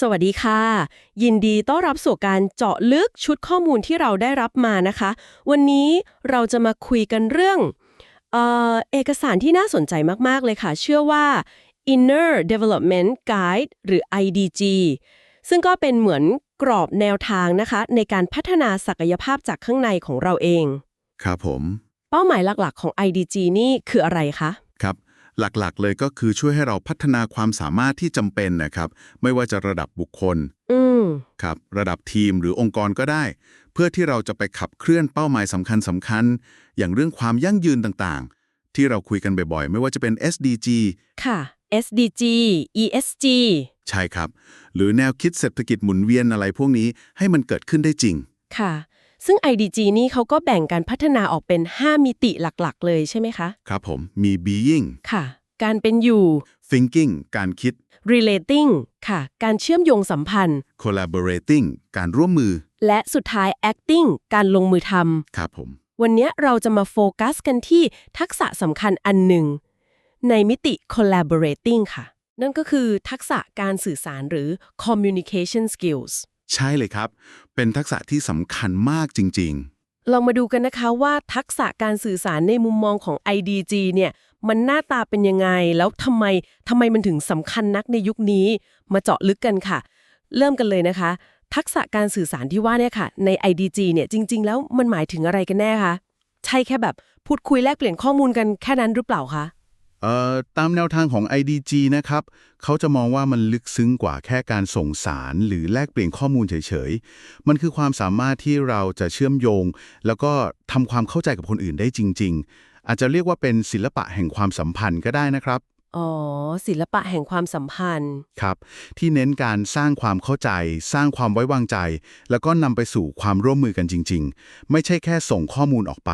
สวัสดีค่ะ ยินดีต้อนรับสู่การเจาะลึกชุดข้อมูลที่เราได้รับมานะคะ วันนี้เราจะมาคุยกันเรื่องเออเอกสารที่น่าสนใจมาก ๆ เลยค่ะ เชื่อว่า Inner Development Guide หรือ IDG ซึ่งก็เป็นเหมือนกรอบแนวทางนะคะ ในการพัฒนาศักยภาพจากข้างในของเราเอง ครับผม เป้าหมายหลัก ๆ ของ IDG นี่คืออะไรคะครับ หลักๆ เลยก็คือช่วยให้เราพัฒนาความสามารถที่จำเป็นนะครับ ไม่ว่าจะระดับบุคคลอืมครับระดับทีมหรือองค์กรก็ได้ เพื่อที่เราจะไปขับเคลื่อนเป้าหมายสำคัญสำคัญๆอย่างเรื่องความยั่งยืนต่างๆ ที่เราคุยกันบ่อยๆ ไม่ว่าจะเป็น SDG ค่ะ SDG ESG ใช่ครับ หรือแนวคิดเศรษฐกิจหมุนเวียนอะไรพวกนี้ให้มันเกิดขึ้นได้จริง ค่ะ ซึ่ง IDG นี่เขาก็แบ่งการพัฒนาออกเป็น 5 มิติหลักๆ เลยใช่ไหมคะ ครับผม มี being ค่ะ การเป็นอยู่ thinking การคิด relating ค่ะ การเชื่อมโยงสัมพันธ์ collaborating การร่วมมือ และสุดท้าย acting การลงมือทครับผมำวันนี้เราจะมาโฟกัสกันที่ทักษะสำคัญอันหนึ่ง ในมิติ collaborating ค่ะ นั่นก็คือทักษะการสื่อสารหรือ communication skills ใช่เลยครับ เป็นทักษะที่สำคัญมากจริง ๆ ลองมาดูกันนะคะว่าทักษะการสื่อสารในมุมมองของ IDG เนี่ยมันหน้าตาเป็นยังไง แล้วทำไมทำไมมันถึงสำคัญนักในยุคนี้ มาเจาะลึกกันค่ะ เริ่มกันเลยนะคะ ทักษะการสื่อสารที่ว่าเนี่ยค่ะ ใน IDG เนี่ยจริง ๆ แล้วมันหมายถึงอะไรกันแน่คะ ใช่แค่แบบพูดคุยแลกเปลี่ยนข้อมูลกันแค่นั้นหรือเปล่าคะ ตามแนวทางของ IDG นะครับ เขาจะมองว่ามันลึกซึ้งกว่าแค่การส่งสาร หรือแลกเปลี่ยนข้อมูลเฉยๆ มันคือความสามารถที่เราจะเชื่อมโยง แล้วก็ทำความเข้าใจกับคนอื่นได้จริง ๆ อาจจะเรียกว่าเป็นศิลปะแห่งความสัมพันธ์ก็ได้นะครับ อ๋อ ศิลปะแห่งความสัมพันธ์ ครับ ที่เน้นการสร้างความเข้าใจ สร้างความไว้วางใจ แล้วก็นำไปสู่ความร่วมมือกันจริง ๆ ไม่ใช่แค่ส่งข้อมูลออกไป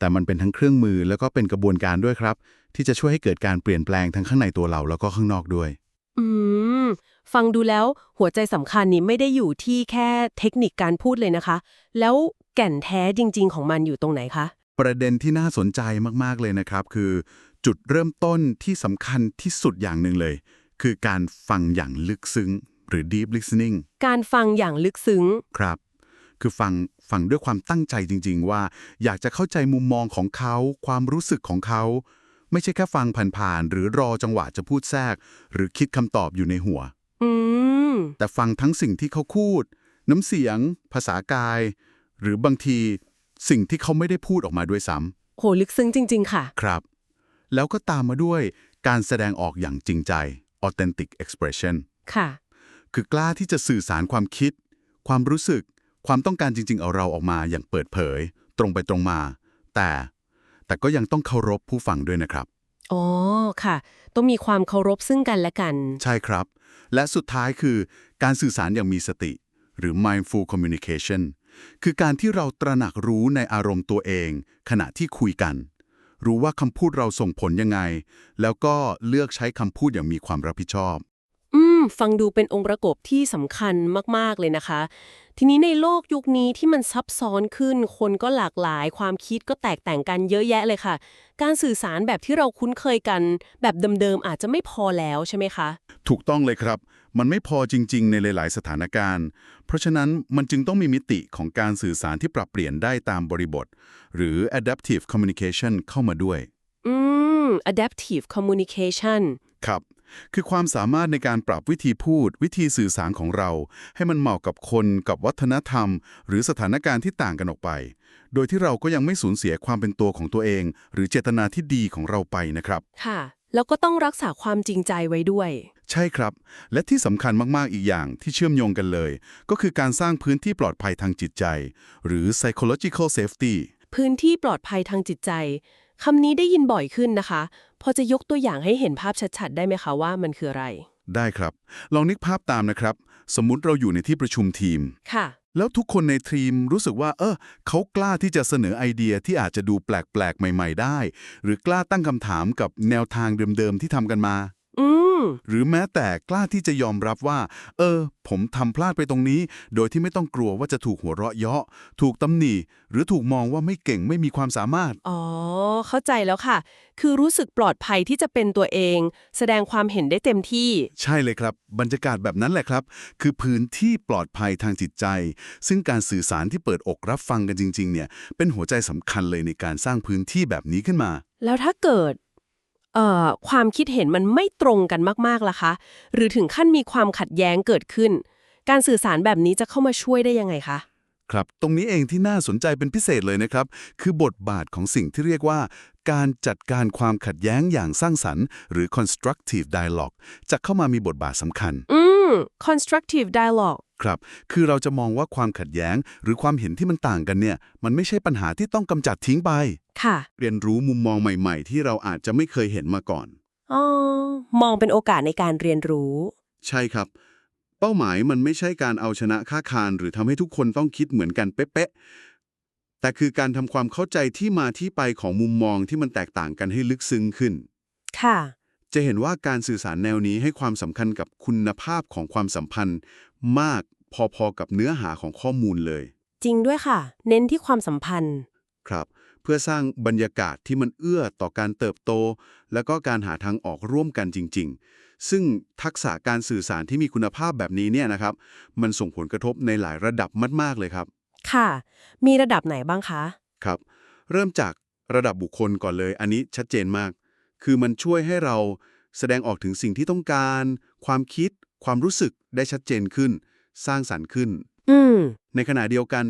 แต่มันเป็นทั้งเครื่องมือแล้วก็เป็นกระบวนการด้วยครับ ที่จะช่วยให้เกิดการเปลี่ยนแปลงทั้งข้างในตัวเราแล้วก็ข้างนอกด้วย อืม ฟังดูแล้วหัวใจสำคัญนี่ไม่ได้อยู่ที่แค่เทคนิคการพูดเลยนะคะ แล้วแก่นแท้จริง ๆ ของมันอยู่ตรงไหนคะ ประเด็นที่น่าสนใจมากๆเลยนะครับ คือจุดเริ่มต้นที่สำคัญที่สุดอย่างหนึ่งเลย คือการฟังอย่างลึกซึ้ง หรือ deep listening การฟังอย่างลึกซึ้ง ครับ คือฟังฟังด้วยความตั้งใจจริง ๆ ว่า อยากจะเข้าใจมุมมองของเขา ความรู้สึกของเขา ไม่ใช่แค่ฟังผ่านๆหรือรอจังหวะจะพูดแทรก หรือคิดคำตอบอยู่ในหัว อืม แต่ฟังทั้งสิ่งที่เขาพูด น้ำเสียง ภาษากาย หรือบางทีสิ่งที่เขาไม่ได้พูดออกมาด้วยซ้ำโหลึกซึ้งจริง ๆ ค่ะครับ แล้วก็ตามมาด้วยการแสดงออกอย่างจริงใจ authentic expression ค่ะ คือกล้าที่จะสื่อสารความคิด ความรู้สึก ความต้องการจริง ๆ เอาเราออกมาอย่างเปิดเผย ตรงไปตรงมา แต่ แต่ก็ยังต้องเคารพผู้ฟังด้วยนะครับ อ๋อค่ะ ต้องมีความเคารพซึ่งกันและกัน ใช่ครับ และสุดท้ายคือการสื่อสารอย่างมีสติ หรือ mindful communication คือการที่เราตระหนักรู้ในอารมณ์ตัวเอง ขณะที่คุยกัน รู้ว่าคำพูดเราส่งผลยังไง แล้วก็เลือกใช้คำพูดอย่างมีความรับผิดชอบ อืม ฟังดูเป็นองค์ประกอบที่สำคัญมาก ๆ เลยนะคะ ทีนี้ในโลกยุคนี้ที่มันซับซ้อนขึ้น คนก็หลากหลาย ความคิดก็แตกต่างกันเยอะแยะเลยค่ะ การสื่อสารแบบที่เราคุ้นเคยกัน แบบเดิมๆอาจจะไม่พอแล้วใช่ไหมคะ ถูกต้องเลยครับ มันไม่พอจริง ๆ ในหลาย ๆ สถานการณ์ เพราะฉะนั้นมันจึงต้องมีมิติของการสื่อสารที่ปรับเปลี่ยนได้ตามบริบท หรือ adaptive communication เข้ามาด้วย อืม adaptive communication ครับ คือความสามารถในการปรับวิธีพูด วิธีสื่อสารของเรา ให้มันเหมาะกับคนกับวัฒนธรรม หรือสถานการณ์ที่ต่างกันออกไป โดยที่เราก็ยังไม่สูญเสียความเป็นตัวของตัวเอง หรือเจตนาที่ดีของเราไปนะครับ ค่ะ แล้วก็ต้องรักษาความจริงใจไว้ด้วย ใช่ครับ และที่สำคัญมาก ๆ อีกอย่างที่เชื่อมโยงกันเลย ก็คือการสร้างพื้นที่ปลอดภัยทางจิตใจ หรือ psychological safety พื้นที่ปลอดภัยทางจิตใจคำนี้ได้ยินบ่อยขึ้นนะคะ พอจะยกตัวอย่างให้เห็นภาพชัดๆ ได้ไหมคะว่ามันคืออะไร ได้ครับ ลองนึกภาพตามนะครับ สมมุติเราอยู่ในที่ประชุมทีม ค่ะ แล้วทุกคนในทีมรู้สึกว่า เออเขากล้าที่จะเสนอไอเดียที่อาจจะดูแปลกๆ ใหม่ ๆ ได้ หรือกล้าตั้งคำถามกับแนวทางเดิมๆ ที่ทำกันมาอืมม หรือแม้แต่กล้าที่จะยอมรับว่า เออ ผมทำพลาดไปตรงนี้ โดยที่ไม่ต้องกลัวว่าจะถูกหัวเราะเยาะ ถูกตำหนิ หรือถูกมองว่าไม่เก่งไม่มีความสามารถ อ๋อ เข้าใจแล้วค่ะ คือรู้สึกปลอดภัยที่จะเป็นตัวเอง แสดงความเห็นได้เต็มที่ ใช่เลยครับ บรรยากาศแบบนั้นแหละครับ คือพื้นที่ปลอดภัยทางจิตใจ ซึ่งการสื่อสารที่เปิดอกรับฟังกันจริง ๆ เนี่ย เป็นหัวใจสำคัญเลยในการสร้างพื้นที่แบบนี้ขึ้นมา แล้วถ้าเกิดเอ่อ ความคิดเห็นมันไม่ตรงกันมากๆล่ะคะ หรือถึงขั้นมีความขัดแย้งเกิดขึ้น การสื่อสารแบบนี้จะเข้ามาช่วยได้ยังไงคะครับ ตรงนี้เองที่น่าสนใจเป็นพิเศษเลยนะครับ คือบทบาทของสิ่งที่เรียกว่า การจัดการความขัดแย้งอย่างสร้างสรรค์ หรือ constructive dialogue จะเข้ามามีบทบาทสำคัญ อืม constructive dialogue ครับ คือเราจะมองว่าความขัดแย้ง หรือความเห็นที่มันต่างกันเนี่ย มันไม่ใช่ปัญหาที่ต้องกำจัดทิ้งไป ค่ะ เรียนรู้มุมมองใหม่ ๆ ที่เราอาจจะไม่เคยเห็นมาก่อน อ๋อ มองเป็นโอกาสในการเรียนรู้ ใช่ครับ เป้าหมายมันไม่ใช่การเอาชนะค่าคานหรือทำให้ทุกคนต้องคิดเหมือนกันเป๊ะๆ แต่คือการทำความเข้าใจที่มาที่ไปของมุมมองที่มันแตกต่างกันให้ลึกซึ้งขึ้น ค่ะ จะเห็นว่าการสื่อสารแนวนี้ให้ความสำคัญกับคุณภาพของความสัมพันธ์ มากพอๆกับเนื้อหาของข้อมูลเลย จริงด้วยค่ะ เน้นที่ความสัมพันธ์ ครับ เพื่อสร้างบรรยากาศที่มันเอื้อต่อการเติบโต แล้วก็การหาทางออกร่วมกันจริง ๆ ซึ่งทักษะการสื่อสารที่มีคุณภาพแบบนี้เนี่ยนะครับ มันส่งผลกระทบในหลายระดับมากๆเลยครับ ค่ะ มีระดับไหนบ้างคะ ครับ เริ่มจากระดับบุคคลก่อนเลย อันนี้ชัดเจนมาก คือมันช่วยให้เราแสดงออกถึงสิ่งที่ต้องการ ความคิด ความรู้สึกได้ชัดเจนขึ้น สร้างสรรค์ขึ้น อืม ในขณะเดียวกัน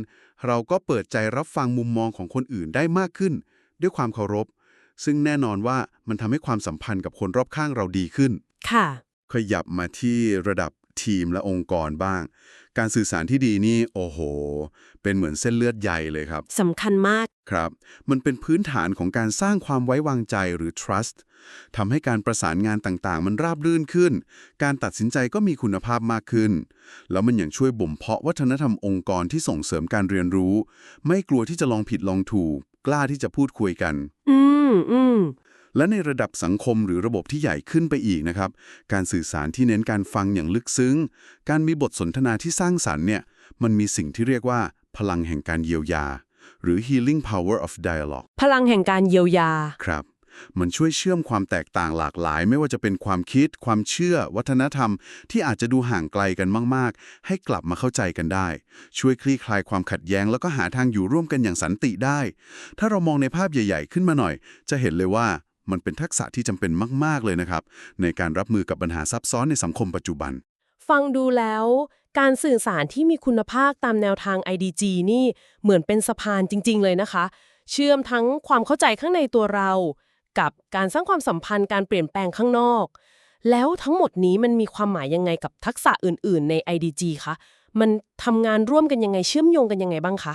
เราก็เปิดใจรับฟังมุมมองของคนอื่นได้มากขึ้น ด้วยความเคารพ ซึ่งแน่นอนว่ามันทำให้ความสัมพันธ์กับคนรอบข้างเราดีขึ้น ค่ะ ขยับมาที่ระดับทีมและองค์กรบ้าง การสื่อสารที่ดีนี่ โอ้โห เป็นเหมือนเส้นเลือดใหญ่เลยครับ สำคัญมาก ครับ มันเป็นพื้นฐานของการสร้างความไว้วางใจหรือ trust ทำให้การประสานงานต่างๆ มันราบรื่นขึ้น การตัดสินใจก็มีคุณภาพมากขึ้น แล้วมันยังช่วยบ่มเพาะวัฒนธรรมองค์กรที่ส่งเสริมการเรียนรู้ ไม่กลัวที่จะลองผิดลองถูก กล้าที่จะพูดคุยกัน อืมอืมและในระดับสังคมหรือระบบที่ใหญ่ขึ้นไปอีกนะครับ การสื่อสารที่เน้นการฟังอย่างลึกซึ้ง การมีบทสนทนาที่สร้างสรรค์เนี่ย มันมีสิ่งที่เรียกว่า พลังแห่งการเยียวยา หรือ healing power of dialogue พลังแห่งการเยียวยา ครับ มันช่วยเชื่อมความแตกต่างหลากหลาย ไม่ว่าจะเป็นความคิด ความเชื่อ วัฒนธรรม ที่อาจจะดูห่างไกลกันมาก ๆ ให้กลับมาเข้าใจกันได้ ช่วยคลี่คลายความขัดแย้ง แล้วก็หาทางอยู่ร่วมกันอย่างสันติได้ ถ้าเรามองในภาพใหญ่ ๆ ขึ้นมาหน่อย จะเห็นเลยว่ามันเป็นทักษะที่จำเป็นมาก ๆ เลยนะครับ ในการรับมือกับปัญหาซับซ้อนในสังคมปัจจุบัน ฟังดูแล้ว การสื่อสารที่มีคุณภาพตามแนวทาง IDG นี่เหมือนเป็นสะพานจริง ๆ เลยนะคะ เชื่อมทั้งความเข้าใจข้างในตัวเรา กับการสร้างความสัมพันธ์การเปลี่ยนแปลงข้างนอก แล้วทั้งหมดนี้มันมีความหมายยังไงกับทักษะอื่น ๆ ใน IDG คะมันทำงานร่วมกันยังไงเชื่อมโยงกันยังไงบ้างคะ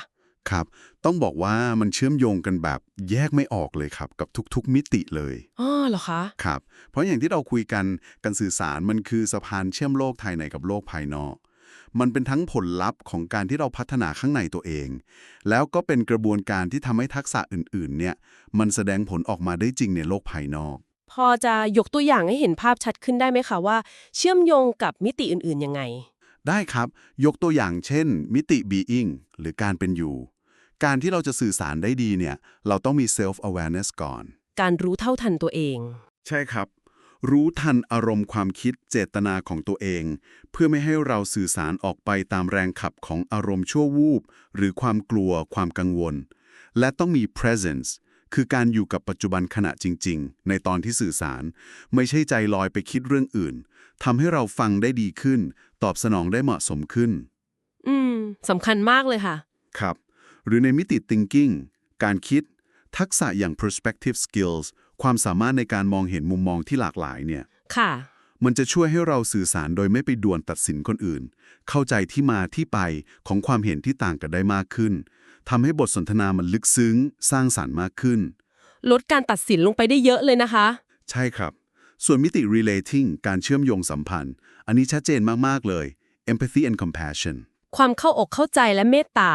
ครับ ต้องบอกว่ามันเชื่อมโยงกันแบบแยกไม่ออกเลยครับ กับทุกๆมิติเลยอ๋อเหรอคะครับ เพราะอย่างที่เราคุยกันการสื่อสารมันคือสะพานเชื่อมโลกภายในกับโลกภายนอก มันเป็นทั้งผลลัพธ์ของการที่เราพัฒนาข้างในตัวเอง แล้วก็เป็นกระบวนการที่ทำให้ทักษะอื่นๆ เนี่ยมันแสดงผลออกมาได้จริงในโลกภายนอก พอจะยกตัวอย่างให้เห็นภาพชัดขึ้นได้ไหมคะว่า เชื่อมโยงกับมิติอื่นๆยังไงได้ครับ ยกตัวอย่างเช่น มิติ being หรือการเป็นอยู่ การที่เราจะสื่อสารได้ดีเนี่ย เราต้องมี self awareness ก่อน การรู้เท่าทันตัวเอง ใช่ครับ รู้ทันอารมณ์ความคิดเจตนาของตัวเอง เพื่อไม่ให้เราสื่อสารออกไปตามแรงขับของอารมณ์ชั่ววูบ หรือความกลัวความกังวล และต้องมี presence คือการอยู่กับปัจจุบันขณะจริง ๆ ในตอนที่สื่อสาร ไม่ใช่ใจลอยไปคิดเรื่องอื่นทำให้เราฟังได้ดีขึ้น ตอบสนองได้เหมาะสมขึ้น อืมสำคัญมากเลยค่ะ ครับ หรือในมิติ thinking การคิด ทักษะอย่าง perspective skills ความสามารถในการมองเห็นมุมมองที่หลากหลายเนี่ย ค่ะ มันจะช่วยให้เราสื่อสารโดยไม่ไปด่วนตัดสินคนอื่น เข้าใจที่มาที่ไปของความเห็นที่ต่างกันได้มากขึ้น ทำให้บทสนทนามันลึกซึ้ง สร้างสารรค์มากขึ้น ลดการตัดสินลงไปได้เยอะเลยนะคะ ใช่ครับ ส่วนมิติ relating การเชื่อมโยงสัมพันธ์ อันนี้ชัดเจนมาก ๆ เลย empathy and compassion ความเข้าอกเข้าใจและเมตตา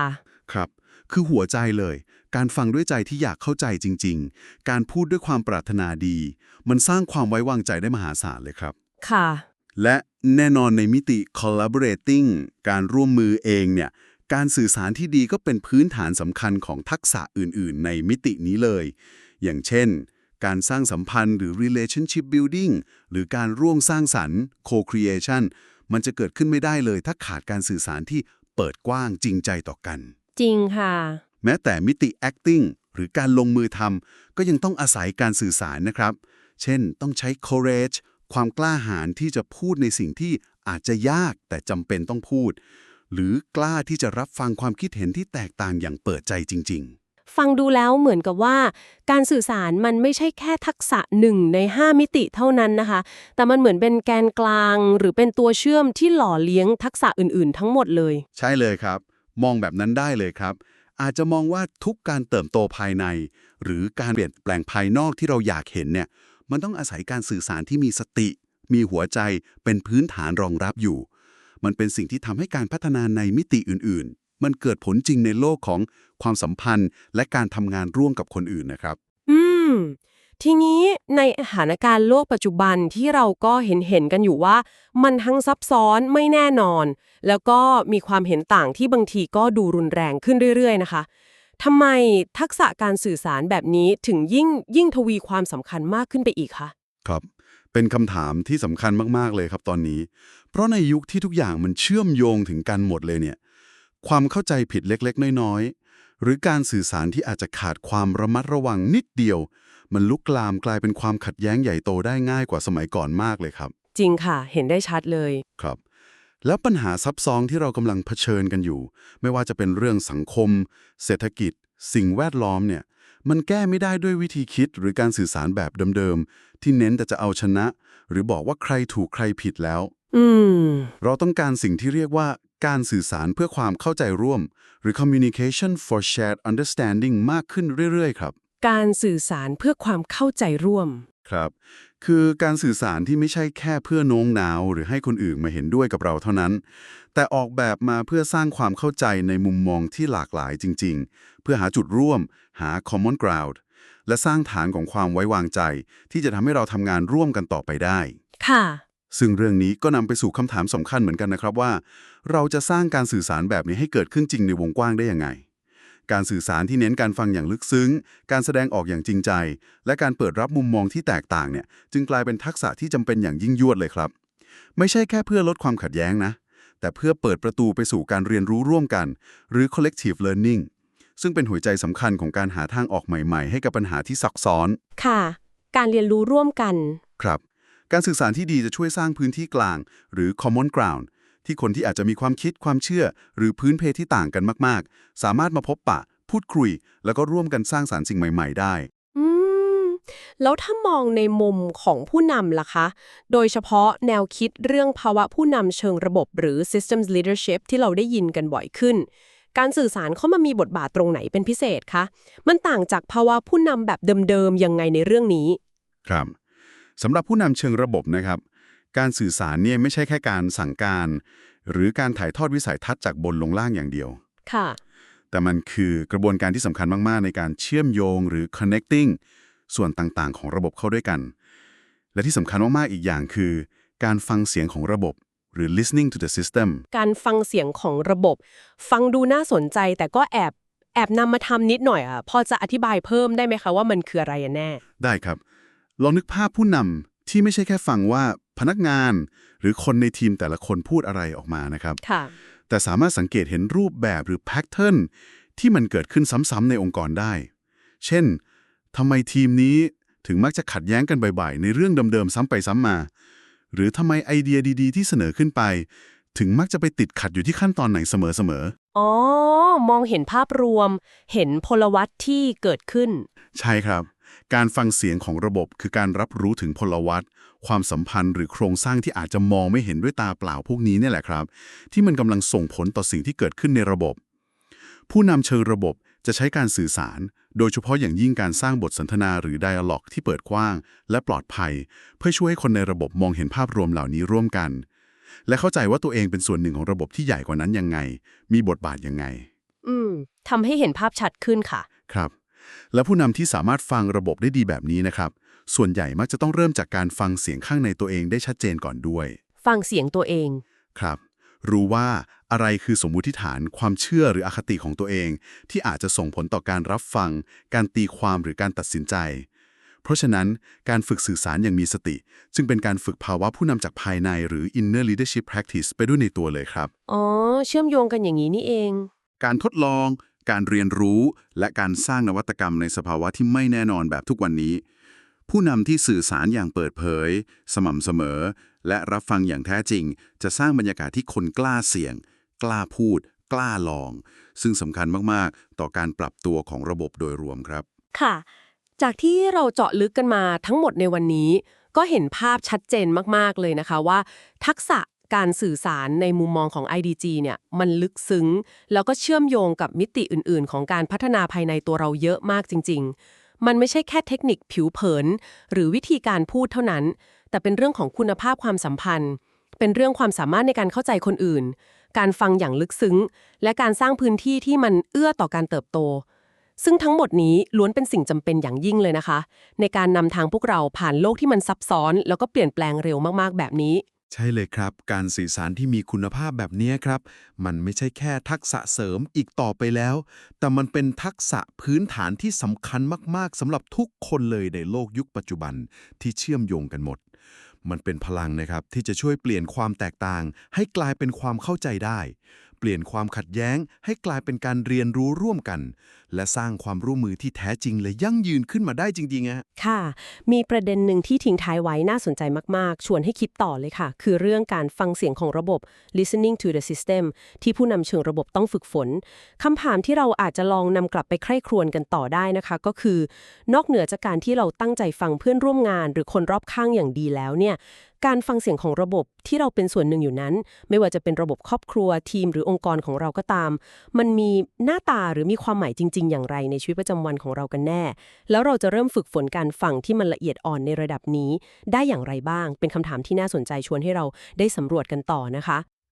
ครับ คือหัวใจเลย การฟังด้วยใจที่อยากเข้าใจจริง ๆ การพูดด้วยความปรารถนาดี มันสร้างความไว้วางใจได้มหาศาลเลยครับ ค่ะ และแน่นอนในมิติ collaborating การร่วมมือเองเนี่ยการสื่อสารที่ดีก็เป็นพื้นฐานสำคัญของทักษะอื่น ๆ ในมิตินี้เลย อย่างเช่น การสร้างสัมพันธ์หรือ relationship building หรือการร่วมสร้างสรรค์ co-creation มันจะเกิดขึ้นไม่ได้เลยถ้าขาดการสื่อสารที่เปิดกว้างจริงใจต่อกัน จริงค่ะ แม้แต่มิติ acting หรือการลงมือทำก็ยังต้องอาศัยการสื่อสารนะครับ เช่น ต้องใช้ courage ความกล้าหาญที่จะพูดในสิ่งที่อาจจะยากแต่จำเป็นต้องพูด หรือกล้าที่จะรับฟังความคิดเห็นที่แตกต่างอย่างเปิดใจจริงฟังดูแล้วเหมือนกับว่า การสื่อสารมันไม่ใช่แค่ทักษะหนึ่งใน 5 มิติเท่านั้นนะคะ แต่มันเหมือนเป็นแกนกลาง หรือเป็นตัวเชื่อมที่หล่อเลี้ยงทักษะอื่นๆ ทั้งหมดเลยๆใช่เลยครับ มองแบบนั้นได้เลยครับ อาจจะมองว่าทุกการเติบโตภายใน หรือการเปลี่ยนแปลงภายนอกที่เราอยากเห็นเนี่ยมันต้องอาศัยการสื่อสารที่มีสติ มีหัวใจเป็นพื้นฐานรองรับอยู่ มันเป็นสิ่งที่ทำให้การพัฒนาในมิติอื่นๆ มันเกิดผลจริงในโลกของความสัมพันธ์ และการทำงานร่วมกับคนอื่นนะครับ อืม ทีนี้ในสถานการณ์โลกปัจจุบันที่เราก็เห็นเห็นกันอยู่ว่า มันทั้งซับซ้อนไม่แน่นอน แล้วก็มีความเห็นต่างที่บางทีก็ดูรุนแรงขึ้นเรื่อย ๆ นะคะทำไมทักษะการสื่อสารแบบนี้ถึงยิ่งยิ่งทวีความสำคัญมากขึ้นไปอีกคะครับเป็นคำถามที่สำคัญมากๆเลยครับตอนนี้ เพราะในยุคที่ทุกอย่างมันเชื่อมโยงถึงกันหมดเลยเนี่ย ความเข้าใจผิดเล็กๆ น้อยๆ หรือการสื่อสารที่อาจจะขาดความระมัดระวังนิดเดียว มันลุกลามกลายเป็นความขัดแย้งใหญ่โตได้ง่ายกว่าสมัยก่อนมากเลยครับ จริงค่ะ เห็นได้ชัดเลย ครับ แล้วปัญหาซับซ้อนที่เรากำลังเผชิญกันอยู่ ไม่ว่าจะเป็นเรื่องสังคม เศรษฐกิจ สิ่งแวดล้อมเนี่ย มันแก้ไม่ได้ด้วยวิธีคิดหรือการสื่อสารแบบเดิมๆ ที่เน้นแต่จะเอาชนะ หรือบอกว่าใครถูกใครผิดแล้ว อืม เราต้องการสิ่งที่เรียกว่าการสื่อสารเพื่อความเข้าใจร่วม หรือ communication for shared understanding มากขึ้นเรื่อยๆ ครับ การสื่อสารเพื่อความเข้าใจร่วม ครับ คือการสื่อสารที่ไม่ใช่แค่เพื่อโน้มน้าว หรือให้คนอื่นมาเห็นด้วยกับเราเท่านั้น แต่ออกแบบมาเพื่อสร้างความเข้าใจในมุมมองที่หลากหลายจริง ๆ เพื่อหาจุดร่วม หา common ground และสร้างฐานของความไว้วางใจ ที่จะทำให้เราทำงานร่วมกันต่อไปได้ ค่ะ ซึ่งเรื่องนี้ก็นำไปสู่คำถามสำคัญเหมือนกันนะครับว่า เราจะสร้างการสื่อสารแบบนี้ให้เกิดขึ้นจริงในวงกว้างได้ยังไง การสื่อสารที่เน้นการฟังอย่างลึกซึ้ง การแสดงออกอย่างจริงใจ และการเปิดรับมุมมองที่แตกต่างเนี่ย จึงกลายเป็นทักษะที่จำเป็นอย่างยิ่งยวดเลยครับ ไม่ใช่แค่เพื่อลดความขัดแย้งนะ แต่เพื่อเปิดประตูไปสู่การเรียนรู้ร่วมกัน หรือ collective learning ซึ่งเป็นหัวใจสำคัญของการหาทางออกใหม่ ๆ ให้กับปัญหาที่ซับซ้อน ค่ะ การเรียนรู้ร่วมกัน ครับ การสื่อสารที่ดีจะช่วยสร้างพื้นที่กลาง หรือ common ground ที่คนที่อาจจะมีความคิดความเชื่อ หรือพื้นเพที่ต่างกันมาก ๆ สามารถมาพบปะ พูดคุย แล้วก็ร่วมกันสร้างสารรค์สิ่งใหม่ ๆ ได้ อืม แล้วถ้ามองในมุมของผู้นำล่ะคะ โดยเฉพาะแนวคิดเรื่องภาวะผู้นำเชิงระบบหรือ systems leadership ที่เราได้ยินกันบ่อยขึ้น การสื่อสารเข้ามามีบทบาทตรงไหนเป็นพิเศษคะ มันต่างจากภาวะผู้นำแบบเดิมๆยังไงในเรื่องนี้ ครับสำหรับผู้นำเชิงระบบนะครับ การสื่อสารเนี่ยไม่ใช่แค่การสั่งการ หรือการถ่ายทอดวิสัยทัศน์จากบนลงล่างอย่างเดียว ค่ะ แต่มันคือกระบวนการที่สำคัญมาก ๆ ในการเชื่อมโยงหรือ connecting ส่วนต่างๆ ของระบบเข้าด้วยกัน และที่สำคัญมาก ๆ อีกอย่างคือ การฟังเสียงของระบบหรือ listening to the system การฟังเสียงของระบบ ฟังดูน่าสนใจแต่ก็แอบแอบนำมาทำนิดหน่อยอะพอจะอธิบายเพิ่มได้ไหมคะว่ามันคืออะไรกันแน่ ได้ครับ ลองนึกภาพผู้นำที่ไม่ใช่แค่ฟังว่า พนักงาน หรือคนในทีมแต่ละคนพูดอะไรออกมานะครับ ค่ะ แต่สามารถสังเกตเห็นรูปแบบหรือแพทเทิร์นที่มันเกิดขึ้นซ้ำๆในองค์กรได้ เช่นทำไมทีมนี้ถึงมักจะขัดแย้งกันบ่อยๆ ในเรื่องเดิมๆซ้ำไปซ้ำมา หรือทำไมไอเดียดีๆ ที่เสนอขึ้นไป ถึงมักจะไปติดขัดอยู่ที่ขั้นตอนไหนเสมออ๋อ มองเห็นภาพรวม เห็นพลวัตที่เกิดขึ้น ๆ ใช่ครับ การฟังเสียงของระบบคือการรับรู้ถึงพลวัตความสัมพันธ์หรือโครงสร้างที่อาจจะมองไม่เห็นด้วยตาเปล่าพวกนี้เนี่ยแหละครับ ที่มันกำลังส่งผลต่อสิ่งที่เกิดขึ้นในระบบ ผู้นำเชิงระบบจะใช้การสื่อสาร โดยเฉพาะอย่างยิ่งการสร้างบทสนทนาหรือ dialog ที่เปิดกว้าง และปลอดภัย เพื่อช่วยให้คนในระบบมองเห็นภาพรวมเหล่านี้ร่วมกัน และเข้าใจว่าตัวเองเป็นส่วนหนึ่งของระบบที่ใหญ่กว่านั้นยังไง มีบทบาทยังไง อืมทำให้เห็นภาพชัดขึ้นค่ะ ครับ และผู้นำที่สามารถฟังระบบได้ดีแบบนี้นะครับ ส่วนใหญ่มักจะต้องเริ่มจากการฟังเสียงข้างในตัวเองได้ชัดเจนก่อนด้วย ฟังเสียงตัวเอง ครับ รู้ว่าอะไรคือสมมุติฐานความเชื่อหรืออคติของตัวเอง ที่อาจจะส่งผลต่อการรับฟัง การตีความหรือการตัดสินใจ เพราะฉะนั้นการฝึกสื่อสารอย่างมีสติ จึงเป็นการฝึกภาวะผู้นำจากภายในหรือ inner leadership practice ไปด้วยในตัวเลยครับ อ๋อ เชื่อมโยงกันอย่างนี้นี่เอง การทดลอง การเรียนรู้และการสร้างนวัตกรรมในสภาวะที่ไม่แน่นอนแบบทุกวันนี้ ผู้นำที่สื่อสารอย่างเปิดเผย สม่ำเสมอ และรับฟังอย่างแท้จริง จะสร้างบรรยากาศที่คนกล้าเสี่ยง กล้าพูด กล้าลอง ซึ่งสำคัญมาก ๆ ต่อการปรับตัวของระบบโดยรวมครับ ค่ะ จากที่เราเจาะลึกกันมาทั้งหมดในวันนี้ ก็เห็นภาพชัดเจนมาก ๆ เลยนะคะว่า ทักษะ การสื่อสารในมุมมองของ IDG เนี่ยมันลึกซึ้ง แล้วก็เชื่อมโยงกับมิติอื่น ๆ ของการพัฒนาภายในตัวเราเยอะมากจริง ๆ มันไม่ใช่แค่เทคนิคผิวเผิน หรือวิธีการพูดเท่านั้น แต่เป็นเรื่องของคุณภาพความสัมพันธ์ เป็นเรื่องความสามารถในการเข้าใจคนอื่น การฟังอย่างลึกซึ้ง และการสร้างพื้นที่ที่มันเอื้อต่อการเติบโต ซึ่งทั้งหมดนี้ล้วนเป็นสิ่งจำเป็นอย่างยิ่งเลยนะคะ ในการนำทางพวกเราผ่านโลกที่มันซับซ้อน แล้วก็เปลี่ยนแปลงเร็วมากๆแบบนี้ ใช่เลยครับ การสื่อสารที่มีคุณภาพแบบนี้ครับ มันไม่ใช่แค่ทักษะเสริมอีกต่อไปแล้ว แต่มันเป็นทักษะพื้นฐานที่สำคัญมาก ๆสำหรับทุกคนเลยในโลกยุคปัจจุบันที่เชื่อมโยงกันหมด มันเป็นพลังนะครับที่จะช่วยเปลี่ยนความแตกต่าง ให้กลายเป็นความเข้าใจได้ เปลี่ยนความขัดแย้ง ให้กลายเป็นการเรียนรู้ร่วมกัน และสร้างความร่วมมือที่แท้จริงและยั่งยืนขึ้นมาได้จริงๆฮะค่ะ มีประเด็นหนึ่งที่ทิ้งท้ายไว้น่าสนใจมากๆ ชวนให้คิดต่อเลยค่ะ คือเรื่องการฟังเสียงของระบบ listening to the system ที่ผู้นำเชิงระบบต้องฝึกฝนคำถามที่เราอาจจะลองนำกลับไปใคร่ครวญกันต่อได้นะคะ ก็คือ นอกเหนือจากการที่เราตั้งใจฟังเพื่อนร่วมงาน หรือคนรอบข้างอย่างดีแล้วเนี่ยการฟังเสียงของระบบที่เราเป็นส่วนหนึ่งอยู่นั้น ไม่ว่าจะเป็นระบบครอบครัวทีมหรือองค์กรของเราก็ตาม มันมีหน้าตาหรือมีความหมายจริงๆอย่างไรในชีวิตประจำวันของเรากันแน่ แล้วเราจะเริ่มฝึกฝนการฟังที่มันละเอียดอ่อนในระดับนี้ ได้อย่างไรบ้าง เป็นคำถามที่น่าสนใจชวนให้เราได้สำรวจกันต่อนะคะ